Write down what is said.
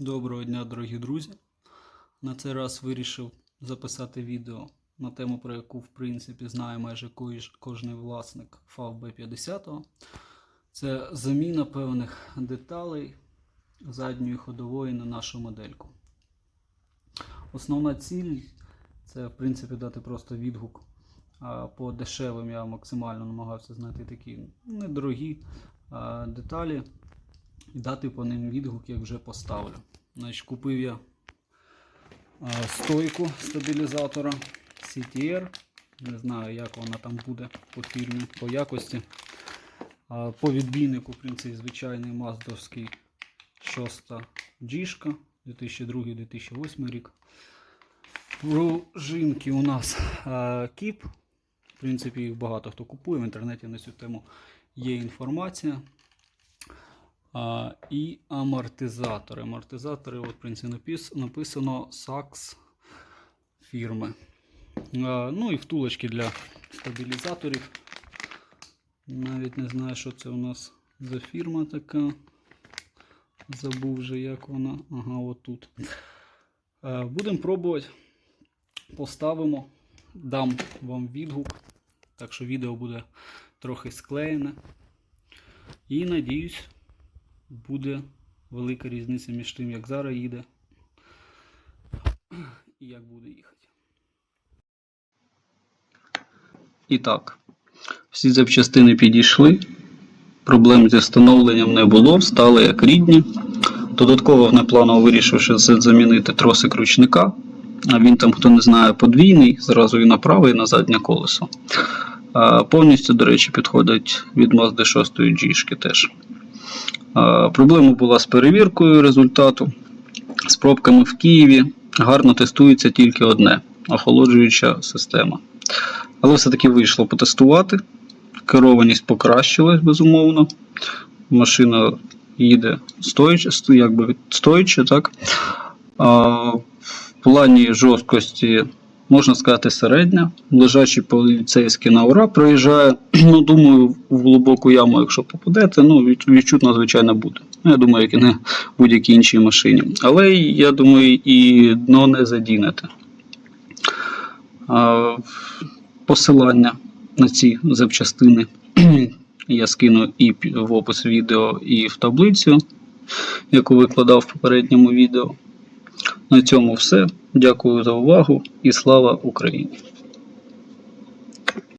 Доброго дня, дорогі друзі. На цей раз вирішив записати відео на тему, про яку, в принципі, знає майже кож- кожний власник FAV B50. Це заміна певних деталей задньої ходової на нашу модельку. Основна ціль це, в принципі, дати просто відгук. По дешевим я максимально намагався знайти такі недорогі деталі і дати по ним відгук, як вже поставлю. Значить, купив я стойку стабілізатора CTR. Не знаю, як вона там буде по фільму, по якості. По відбійнику, в принципі, звичайний маздовський 6 G 2002-2008 рік. Пружинки у нас кіп. В принципі, їх багато хто купує. В інтернеті на цю тему є інформація. А, і амортизатори. Амортизатори, от, в принципі, написано Saks фірми. А, ну і втулочки для стабілізаторів. Навіть не знаю, що це у нас за фірма така. Забув вже, як вона. Ага, отут. А, будемо пробувати. Поставимо. Дам вам відгук. Так що відео буде трохи склеєне. І надіюсь, буде велика різниця між тим, як зараз їде і як буде їхати. І так, всі запчастини підійшли. Проблем зі встановленням не було, стали як рідні. Додатково внепланово вирішив ще це замінити тросик ручника. А він там, хто не знає, подвійний, зразу і на праве, і на заднє колесо. Повністю, до речі, підходить від Mazda 6 G теж. А, Проблема була з перевіркою результату. З пробками в Києві гарно тестується тільки одне охолоджуюча система. Але все-таки вийшло потестувати. Керованість покращилась, безумовно. Машина їде стоячи, якби стоячи, так? А, в плані жорсткості, можна сказати, середня. Лежачий поліцейський на ура проїжджає. Ну, думаю, в глибоку яму, якщо попадете, ну, відчутно, звичайно, буде. Ну, я думаю, як і на будь-якій іншій машині. Але я думаю, і дно не задінете. Посилання на ці запчастини я скину і в опис відео, і в таблицю, яку викладав в попередньому відео. На цьому все. Дякую за увагу і слава Україні!